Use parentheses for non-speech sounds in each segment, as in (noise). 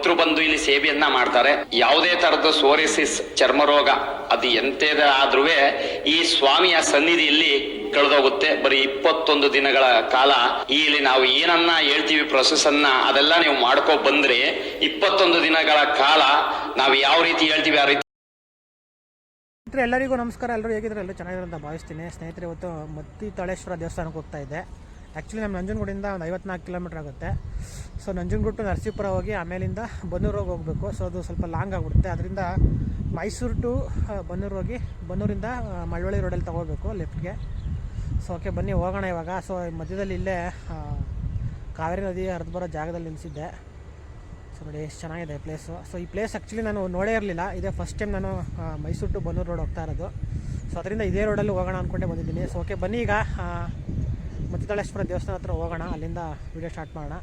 ಭಕ್ತರು ಬಂದು ಇಲ್ಲಿ ಸೇವೆಯನ್ನ ಮಾಡ್ತಾರೆ. ಯಾವುದೇ ತರದ ಸೋರಿಸಿಸ್ ಚರ್ಮ ರೋಗ ಅದು ಎಂತೇದ ಆದ್ರೂ ಈ ಸ್ವಾಮಿಯ ಸನ್ನಿಧಿಯಲ್ಲಿ ಕಳೆದೋಗುತ್ತೆ. ಬರೀ ಇಪ್ಪತ್ತೊಂದು ದಿನಗಳ ಕಾಲ ಇಲ್ಲಿ ನಾವು ಏನನ್ನ ಹೇಳ್ತೀವಿ ಪ್ರೊಸೆಸ್ ಅನ್ನ ಅದೆಲ್ಲ ನೀವು ಮಾಡ್ಕೊ ಬಂದ್ರೆ ಇಪ್ಪತ್ತೊಂದು ದಿನಗಳ ಕಾಲ ನಾವು ಯಾವ ರೀತಿ ಹೇಳ್ತೀವಿ ಆ ರೀತಿ ಎಲ್ಲರಿಗೂ ನಮಸ್ಕಾರ. ಎಲ್ಲರೂ ಹೇಗಿದ್ರೆ ಎಲ್ಲರೂ ಚೆನ್ನಾಗಿರೋ ಅಂತ ಭಾವಿಸ್ತೀನಿ. ಸ್ನೇಹಿತರೆ, ಇವತ್ತು ಮತ್ತಿ ತಾಳೇಶ್ವರ ದೇವಸ್ಥಾನಕ್ಕೆ ಹೋಗ್ತಾ ಇದೆ ಆ್ಯಕ್ಚುಲಿ ನಮ್ಮ ನಂಜನಗೂಡಿಂದ ಒಂದು ಐವತ್ನಾಲ್ಕು ಕಿಲೋಮೀಟರ್ ಆಗುತ್ತೆ. ಸೊ ನಂಜನಗೂಡು ಟು ನರಸೀಪುರ ಹೋಗಿ ಆಮೇಲಿಂದ ಬನ್ನೂರಿಗೆ ಹೋಗಬೇಕು. ಸೊ ಅದು ಸ್ವಲ್ಪ ಲಾಂಗ್ ಆಗಿಬಿಡುತ್ತೆ ಅದರಿಂದ ಮೈಸೂರು ಟು ಬನ್ನೂರು ಹೋಗಿ ಬನ್ನೂರಿಂದ ಮಳವಳ್ಳಿ ರೋಡಲ್ಲಿ ತಗೋಬೇಕು ಲೆಫ್ಟ್ಗೆ. ಸೊ ಓಕೆ ಬನ್ನಿ ಹೋಗೋಣ ಇವಾಗ. ಸೊ ಮಧ್ಯದಲ್ಲಿ ಇಲ್ಲೇ ಕಾವೇರಿ ನದಿ ಹರಿದು ಬರೋ ಜಾಗದಲ್ಲಿ ನಿಲ್ಲಿಸಿದ್ದೆ ಸೊ ನೋಡಿ, ಎಷ್ಟು ಚೆನ್ನಾಗಿದೆ ಪ್ಲೇಸು. ಸೊ ಈ ಪ್ಲೇಸ್ ಆ್ಯಕ್ಚುಲಿ ನಾನು ನೋಡೇ ಇರಲಿಲ್ಲ. ಇದೇ ಫಸ್ಟ್ ಟೈಮ್ ನಾನು ಮೈಸೂರು ಟು ಬನ್ನೂರು ರೋಡ್ ಹೋಗ್ತಾ ಇರೋದು. ಸೊ ಅದರಿಂದ ಇದೇ ರೋಡಲ್ಲಿ ಹೋಗೋಣ ಅಂದ್ಕೊಂಡೆ ಬಂದಿದ್ದೀನಿ. ಸೊ ಓಕೆ ಬನ್ನಿ ಈಗ ಮಧ್ಯದಳೇಶ್ವರ ದೇವಸ್ಥಾನ ಹತ್ರ ಹೋಗೋಣ. ಅಲ್ಲಿಂದ ವೀಡಿಯೋ ಸ್ಟಾರ್ಟ್ ಮಾಡೋಣ.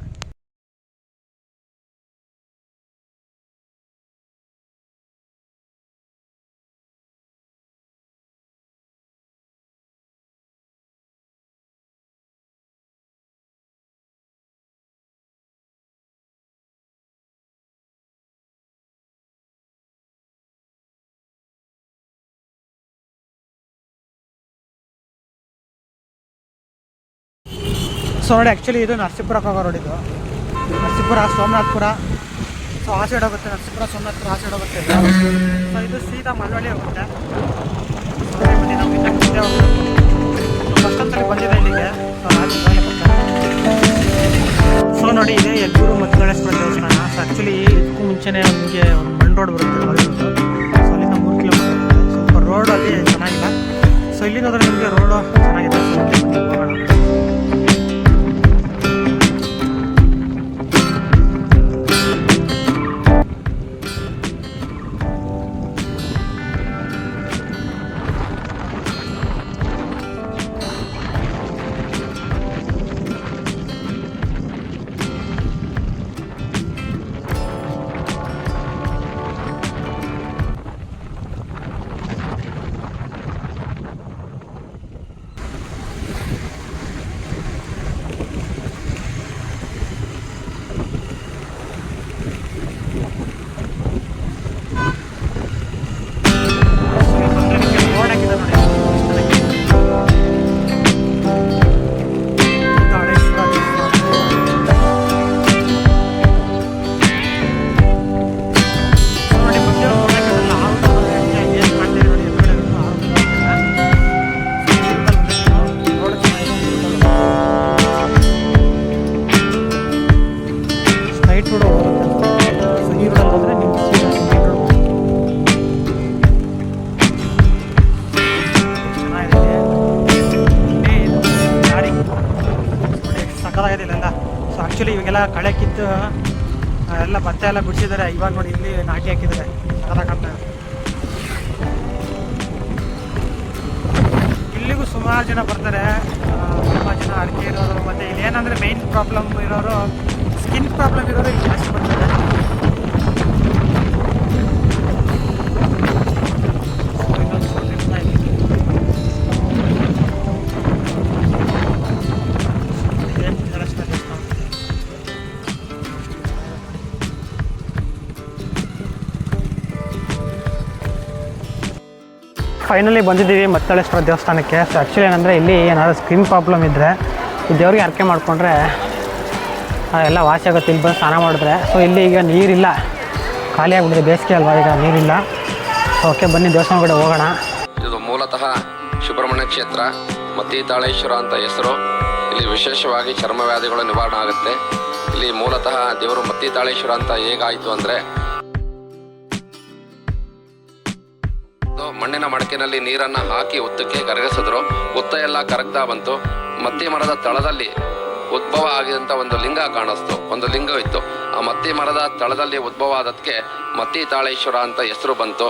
ಸೊ ನೋಡಿ ಆ್ಯಕ್ಚುಲಿ ಇದು ನರಸೀಪುರಕ್ಕೆ ಹೋಗೋ ರೋಡ್ ಇದು. ನರಸೀಪುರ, ಸೋಮನಾಥ್ಪುರ. ಸೊ ಆ ಸೈಡ್ ಹೋಗುತ್ತೆ, ನರಸೀಪುರ, ಸೋಮನಾಥ್ಪುರ, ಆ ಸೈಡ್ ಹೋಗುತ್ತೆ. ಸೊ ಇದು ಸೀದಾ ಮಳವಳ್ಳಿ ಹೋಗುತ್ತೆ. ನಾವು ಇದಕ್ಕೆ ಮುಂದೆ ಬಂದಿದೆ ಇಲ್ಲಿಗೆ. ಸೊ ಹಾಗೆ ಸೊ ನೋಡಿ, ಇದೆ ಮತ್ತು ಗಣೇಶ್ವರ ದೇವಸ್ಥಾನ. ಸೊ ಆ್ಯಕ್ಚುಲಿ ಇದಕ್ಕೂ ಮುಂಚೆನೇ ನಮಗೆ ಒಂದು ಮಣ್ಣು ರೋಡ್ ಬರುತ್ತೆ ಸೊ ಅಲ್ಲಿಂದ ಮೂರು ಕಿಲೋಮೀಟರ್ ಸ್ವಲ್ಪ ರೋಡ್ ಅಲ್ಲಿ ಚೆನ್ನಾಗಿಲ್ಲ. ಸೊ ಇಲ್ಲಿಂದ ನಿಮಗೆ ರೋಡು ಚೆನ್ನಾಗಿದೆ ಸಕ್ಕತ್ತಾಗಿದೆ ಇಲ್ಲೆಲ್ಲ ಸೊ ಆ್ಯಕ್ಚುಲಿ ಇವಾಗೆಲ್ಲ ಕಳೆ ಕಿತ್ತು ಎಲ್ಲ ಭತ್ತ ಎಲ್ಲ ಬಿಡಿಸಿದ್ದಾರೆ. ಇವಾಗ ನೋಡಿ ಇಲ್ಲಿ ನಾಟಿ ಹಾಕಿದ್ದಾರೆ. ಸಕ್ಕತ್ತಾಗಿ ಕಾಣ್ತಾ ಇಲ್ಲಿಗೂ ಸುಮಾರು ಜನ ಬರ್ತಾರೆ. ತುಂಬ ಜನ ಅಡಿಕೆ ಇರೋರು, ಮತ್ತು ಇಲ್ಲಿ ಏನಂದರೆ ಮೇಯ್ನ್ ಪ್ರಾಬ್ಲಮ್ ಇರೋರು ಸ್ಕಿನ್ ಪ್ರಾಬ್ಲಮ್ ಇರೋರು ಇಲ್ಲಿ ಜಾಸ್ತಿ ಬರ್ತಾರೆ. ಫೈನಲಿ ಬಂದಿದ್ದೀವಿ ಮತ್ತಳೇಶ್ವರ ದೇವಸ್ಥಾನಕ್ಕೆ. ಸೊ ಆ್ಯಕ್ಚುಲಿ ಏನಂದರೆ ಇಲ್ಲಿ ಏನಾದರೂ ಸ್ಕ್ರೀನ್ ಪ್ರಾಬ್ಲಮ್ ಇದ್ದರೆ ಈ ದೇವ್ರಿಗೆ ಅರ್ಕೆ ಮಾಡಿಕೊಂಡ್ರೆ ಎಲ್ಲ ವಾಸಿ ಆಗುತ್ತೆ. ಇಲ್ಲಿ ಬಂದು ಸ್ನಾನ ಮಾಡಿದ್ರೆ. ಸೊ ಇಲ್ಲಿ ಈಗ ನೀರಿಲ್ಲ. ಖಾಲಿ ಆಗಿಬಿಟ್ಟಿದೆ. ಬೇಸಿಗೆ ಅಲ್ವಾ ಈಗ ನೀರಿಲ್ಲ. ಸೊ ಓಕೆ ಬನ್ನಿ ದೇವಸ್ಥಾನ ಕಡೆ ಹೋಗೋಣ. ಇದು ಮೂಲತಃ ಸುಬ್ರಹ್ಮಣ್ಯ ಕ್ಷೇತ್ರ, ಮತ್ತಿತಾಳೇಶ್ವರ ಅಂತ ಹೆಸರು. ಇಲ್ಲಿ ವಿಶೇಷವಾಗಿ ಚರ್ಮ ವ್ಯಾಧಿಗಳು ನಿವಾರಣೆ ಆಗುತ್ತೆ. ಇಲ್ಲಿ ಮೂಲತಃ ದೇವರು ಮತ್ತಿತಾಳೇಶ್ವರ ಅಂತ ಹೇಗಾಯಿತು ಅಂದರೆ ಮಣ್ಣಿನ ಮಡಕೆನಲ್ಲಿ ನೀರನ್ನ ಹಾಕಿ ಒತ್ತಕ್ಕೆ ಕರಗಿಸಿದ್ರು. ಒತ್ತ ಎಲ್ಲ ಕರಗ್ತಾ ಬಂತು. ಮತ್ತಿ ಮರದ ತಳದಲ್ಲಿ ಉದ್ಭವ ಆಗಿದಂತ ಒಂದು ಲಿಂಗ ಕಾಣಿಸ್ತು. ಒಂದು ಲಿಂಗ ಇತ್ತು ಆ ಮತ್ತಿ ಮರದ ತಳದಲ್ಲಿ ಉದ್ಭವ ಆದಕ್ಕೆ ಮತ್ತಿ ತಾಳೇಶ್ವರ ಅಂತ ಹೆಸರು ಬಂತು.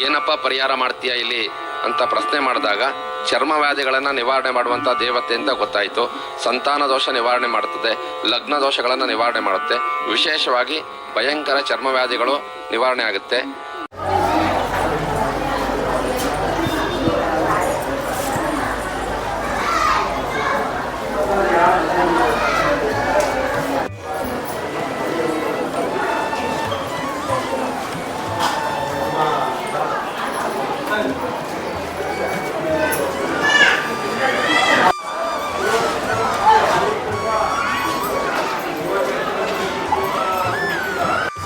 ಏನಪ್ಪ ಪರಿಹಾರ ಮಾಡ್ತೀಯ ಇಲ್ಲಿ ಅಂತ ಪ್ರಶ್ನೆ ಮಾಡಿದಾಗ, ಚರ್ಮ ವ್ಯಾಧಿಗಳನ್ನ ನಿವಾರಣೆ ಮಾಡುವಂತ ದೇವತೆ ಅಂತ ಗೊತ್ತಾಯಿತು. ಸಂತಾನ ದೋಷ ನಿವಾರಣೆ ಮಾಡುತ್ತದೆ ಲಗ್ನ ದೋಷಗಳನ್ನು ನಿವಾರಣೆ ಮಾಡುತ್ತೆ. ವಿಶೇಷವಾಗಿ ಭಯಂಕರ ಚರ್ಮ ವ್ಯಾಧಿಗಳು ನಿವಾರಣೆ ಆಗುತ್ತೆ.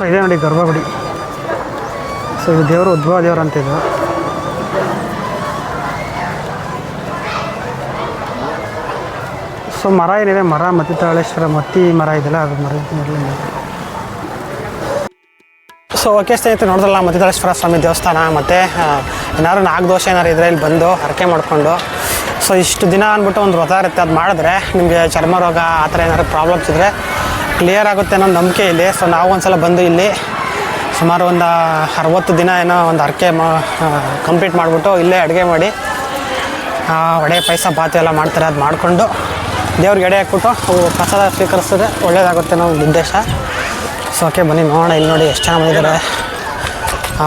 ಸೊ ಇದೇ ನೋಡಿ ಗರ್ಭಗುಡಿ ಸೊ ಇದು ದೇವರು ಉದ್ಭವ ದೇವರು ಅಂತಿದ್ದು ಸೊ ಮರ ಏನಿದೆ? ಮರ ಮತ್ತಿ ತಾಳೇಶ್ವರ ಮತ್ತಿ ಮರ ಇದೆಯಲ್ಲ ಅದು ಮರ ಸೊ ಓಕೆ ಸ್ನೇಹಿತರೆ ನೋಡಿದ್ರಲ್ಲ ಮತ್ತಿತಾಳೇಶ್ವರ ಸ್ವಾಮಿ ದೇವಸ್ಥಾನ ಮತ್ತು ಏನಾದ್ರು ನಾಗದೋಷ ಏನಾರು ಇದ್ರೆ ಇಲ್ಲಿ ಬಂದು ಹರಕೆ ಮಾಡಿಕೊಂಡು. ಸೊ ಇಷ್ಟು ದಿನ ಅಂದ್ಬಿಟ್ಟು ಒಂದು ವ್ರತ ಇರುತ್ತೆ. ಅದು ಮಾಡಿದ್ರೆ ನಿಮಗೆ ಚರ್ಮ ರೋಗ ಆ ಥರ ಏನಾದ್ರು ಪ್ರಾಬ್ಲಮ್ಸ್ ಇದ್ದರೆ ಕ್ಲಿಯರ್ ಆಗುತ್ತೆ ಅನ್ನೋ ನಂಬಿಕೆ ಇಲ್ಲಿ ಸೊ ನಾವು ಒಂದ್ಸಲ ಬಂದು ಇಲ್ಲಿ ಸುಮಾರು ಒಂದು ಅರವತ್ತು ದಿನ ಏನೋ ಒಂದು ಅರಕೆ ಮಾ ಕಂಪ್ಲೀಟ್ ಮಾಡಿಬಿಟ್ಟು ಇಲ್ಲೇ ಅಡುಗೆ ಮಾಡಿ ಒಡೆ ಪಾಯಸ, ಬಾತು ಎಲ್ಲ ಮಾಡ್ತಾರೆ. ಅದು ಮಾಡಿಕೊಂಡು ದೇವ್ರಿಗೆ ಎಡೆ ಹಾಕ್ಬಿಟ್ಟು ಅವು ಪ್ರಸಾದ ಸ್ವೀಕರಿಸಿದ್ರೆ ಒಳ್ಳೇದಾಗುತ್ತೆ ಅನ್ನೋ ಒಂದು ಉದ್ದೇಶ. ಸೊ ಓಕೆ ಬನ್ನಿ ನೋಡೋಣ. ಇಲ್ಲಿ ನೋಡಿ ಎಷ್ಟು ಜನ ಬಂದಿದ್ದಾರೆ.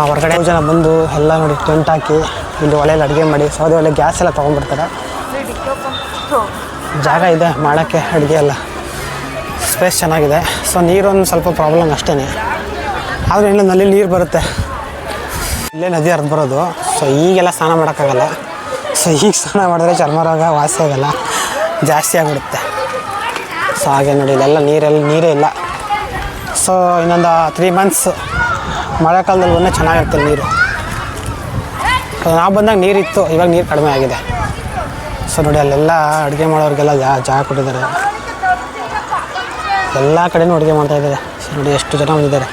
ಹೊರಗಡೆ ಜನ ಬಂದು ಎಲ್ಲ ನೋಡಿ ಟೆಂಟ್ ಹಾಕಿ ಇಲ್ಲಿ ಒಲೆಯಲ್ಲಿ ಅಡುಗೆ ಮಾಡಿ. ಸೌದೆ ಒಲೆ ಗ್ಯಾಸ್ ಎಲ್ಲ ತೊಗೊಂಡ್ಬಿಡ್ತಾರೆ. ಜಾಗ ಇದೆ, ಮಾಡೋಕ್ಕೆ ಅಡುಗೆ ಎಲ್ಲ. ಸ್ಪೇಸ್ ಚೆನ್ನಾಗಿದೆ. ಸೊ ನೀರೊಂದು ಸ್ವಲ್ಪ ಪ್ರಾಬ್ಲಮ್ ಅಷ್ಟೇ ಆದರೆ ಇಲ್ಲ ನಲ್ಲಿ ನೀರು ಬರುತ್ತೆ. ಇಲ್ಲೇ ನದಿ ಹರಿದು ಬರೋದು. ಸೊ ಈಗೆಲ್ಲ ಸ್ನಾನ ಮಾಡೋಕ್ಕಾಗಲ್ಲ. ಸೊ (laughs) ಈಗ ಸ್ನಾನ ಮಾಡಿದ್ರೆ ಚರ್ಮ ರೋಗ ವಾಸಿ ಆಗೋಲ್ಲ. ಜಾಸ್ತಿ ಆಗಿಬಿಡುತ್ತೆ. ಸೊ ಹಾಗೆ ನೋಡಿ, ಇಲ್ಲೆಲ್ಲ ನೀರೆಲ್ಲ, ನೀರೇ ಇಲ್ಲ. ಸೊ ಇನ್ನೊಂದು ತ್ರೀ ಮಂತ್ಸ್ ಮಳೆಕಾಲದಲ್ಲಿ ಬಂದರೆ ಚೆನ್ನಾಗಿರುತ್ತೆ ನೀರು. ನಾವು ಬಂದಾಗ ನೀರಿತ್ತು. ಇವಾಗ ನೀರು ಕಡಿಮೆ ಆಗಿದೆ. ಸೊ ನೋಡಿ, ಅಲ್ಲೆಲ್ಲ ಅಡುಗೆ ಮಾಡೋರಿಗೆಲ್ಲ ಜಾ, ಜಾಗ ಕೊಟ್ಟಿದ್ದಾರೆ. ಎಲ್ಲ ಕಡೆನೂ ಅಡುಗೆ ಮಾಡ್ತಾ ಇದ್ದಾರೆ. ನೋಡಿ ಎಷ್ಟು ಜನ ಬಂದಿದ್ದಾರೆ.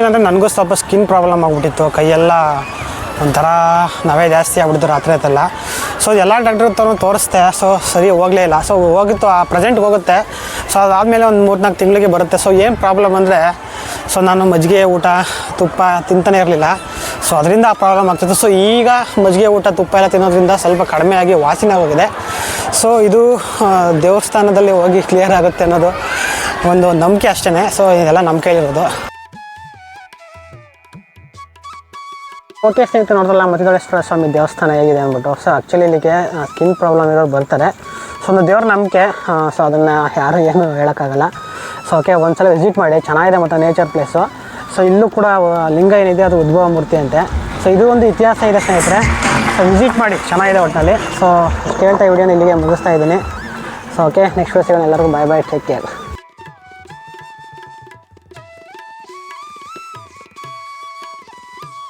ಏನಂದರೆ ನನಗೂ ಸ್ವಲ್ಪ ಸ್ಕಿನ್ ಪ್ರಾಬ್ಲಮ್ ಆಗಿಬಿಟ್ಟಿತ್ತು. ಕೈಯೆಲ್ಲ ಒಂಥರ ನವೆ ಜಾಸ್ತಿ ಆಗ್ಬಿಡ್ತು ರಾತ್ರಿ ಆಯ್ತಲ್ಲ ಸೊ ಎಲ್ಲ ಡಾಕ್ಟ್ರ್ ಹತ್ರ ತೋರಿಸ್ದೆ. ಸೊ ಸರಿ, ಹೋಗಲೇ ಇಲ್ಲ. ಸೊ ಹೋಗಿತ್ತು, ಆ ಪ್ರೆಸೆಂಟ್ಗೆ ಹೋಗುತ್ತೆ. ಸೊ ಅದಾದಮೇಲೆ ಒಂದು ಮೂರು ನಾಲ್ಕು ತಿಂಗಳಿಗೆ ಬರುತ್ತೆ. ಸೊ ಏನು ಪ್ರಾಬ್ಲಮ್ ಅಂದರೆ ಸೊ ನಾನು ಮಜ್ಜಿಗೆ ಊಟ, ತುಪ್ಪ ತಿಂತಾನೆ ಇರಲಿಲ್ಲ. ಸೊ ಅದರಿಂದ ಆ ಪ್ರಾಬ್ಲಮ್ ಆಗ್ತಿತ್ತು. ಸೊ ಈಗ ಮಜ್ಜಿಗೆ ಊಟ, ತುಪ್ಪ ಎಲ್ಲ ತಿನ್ನೋದ್ರಿಂದ ಸ್ವಲ್ಪ ಕಡಿಮೆ ಆಗಿ ವಾಸಿನ ಹೋಗಿದೆ ಸೊ ಇದು ದೇವಸ್ಥಾನದಲ್ಲಿ ಹೋಗಿ ಕ್ಲಿಯರ್ ಆಗುತ್ತೆ ಅನ್ನೋದು ಒಂದು ನಂಬಿಕೆ ಅಷ್ಟೇ ಸೊ ಇದೆಲ್ಲ ನಂಬಿಕೆ ಇರೋದು ಓಕೆ ಸ್ನೇಹಿತರೆ ನೋಡಿದ್ರಲ್ಲ ಮತಿಗಳೇಶ್ವರ ಸ್ವಾಮಿ ದೇವಸ್ಥಾನ ಹೇಗಿದೆ ಅಂದ್ಬಿಟ್ಟು. ಸೊ ಆ್ಯಕ್ಚುಲಿ ಇಲ್ಲಿಗೆ ಸ್ಕಿನ್ ಪ್ರಾಬ್ಲಮ್ ಇರೋರು ಬರ್ತಾರೆ. ಸೊ ಒಂದು ದೇವ್ರ ನಂಬಿಕೆ ಸೊ ಅದನ್ನು ಯಾರು ಏನು ಹೇಳೋಕ್ಕಾಗಲ್ಲ. ಸೊ ಓಕೆ ಒಂದ್ಸಲ ವಿಸಿಟ್ ಮಾಡಿ. ಚೆನ್ನಾಗಿದೆ ಮತ್ತು ನೇಚರ್ ಪ್ಲೇಸು ಸೊ ಇಲ್ಲೂ ಕೂಡ ಲಿಂಗ ಏನಿದೆ, ಅದು ಉದ್ಭವ ಮೂರ್ತಿ ಅಂತೆ. ಸೊ ಇದು ಒಂದು ಇತಿಹಾಸ ಇದೆ ಸ್ನೇಹಿತರೆ. ಸೊ ವಿಸಿಟ್ ಮಾಡಿ, ಚೆನ್ನಾಗಿದೆ ಒಟ್ಟಿನಲ್ಲಿ ಸೊ ಕೇಳ್ತಾ ವಿಡಿಯೋನ ಇಲ್ಲಿಗೆ ಮುಗಿಸ್ತಾ ಇದ್ದೀನಿ. ಸೊ ಓಕೆ ನೆಕ್ಸ್ಟ್ ಸಿಗೋಣ. ಎಲ್ಲರಿಗೂ ಬಾಯ್ ಬಾಯ್ ಟೇಕ್ ಕೇರ್